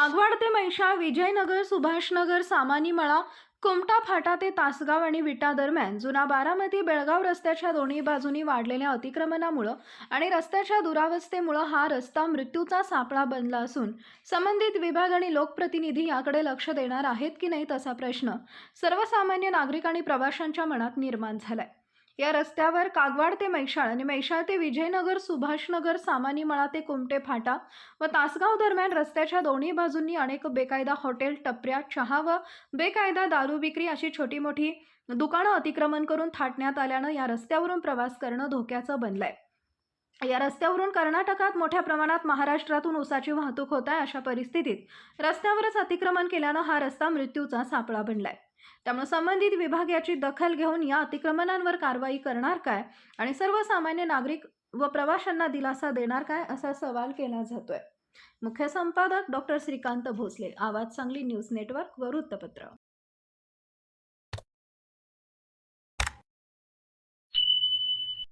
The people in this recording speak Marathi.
कागवाड ते मैशाळ विजयनगर सुभाषनगर सामानी मळा कुमटा फाटा ते तासगाव आणि विटा दरम्यान जुना बारामती बेळगाव रस्त्याच्या दोन्ही बाजूनी वाढलेल्या अतिक्रमणामुळं आणि रस्त्याच्या दुरावस्थेमुळं हा रस्ता मृत्यूचा सापळा बनला असून संबंधित विभाग आणि लोकप्रतिनिधी याकडे लक्ष देणार आहेत की नाही तसा प्रश्न सर्वसामान्य नागरिक आणि प्रवाशांच्या मनात निर्माण झालाय. या रस्त्यावर कागवाड ते मैशाळ आणि मैशाळ ते विजयनगर सुभाषनगर सामानी मळा ते कुमटे फाटा व तासगाव दरम्यान रस्त्याच्या दोन्ही बाजूंनी अनेक बेकायदा हॉटेल टपऱ्या चहा व बेकायदा दारू विक्री अशी छोटी मोठी दुकानं अतिक्रमण करून थाटण्यात आल्यानं या रस्त्यावरून प्रवास करणं धोक्याचं बनलंय. या रस्त्यावरून कर्नाटकात मोठ्या प्रमाणात महाराष्ट्रातून ऊसाची वाहतूक होत आहे अशा परिस्थितीत रस्त्यावरच अतिक्रमण केल्यानं हा रस्ता मृत्यूचा सापळा बनलाय. त्यामुळे संबंधित विभाग याची दखल घेऊन या अतिक्रमणांवर कारवाई करणार काय? आणि सर्वसामान्य नागरिक व प्रवाशांना दिलासा देणार काय? असा सवाल केला जातोय. मुख्य संपादक डॉक्टर श्रीकांत भोसले आवाज सांगली न्यूज नेटवर्क व वृत्तपत्र.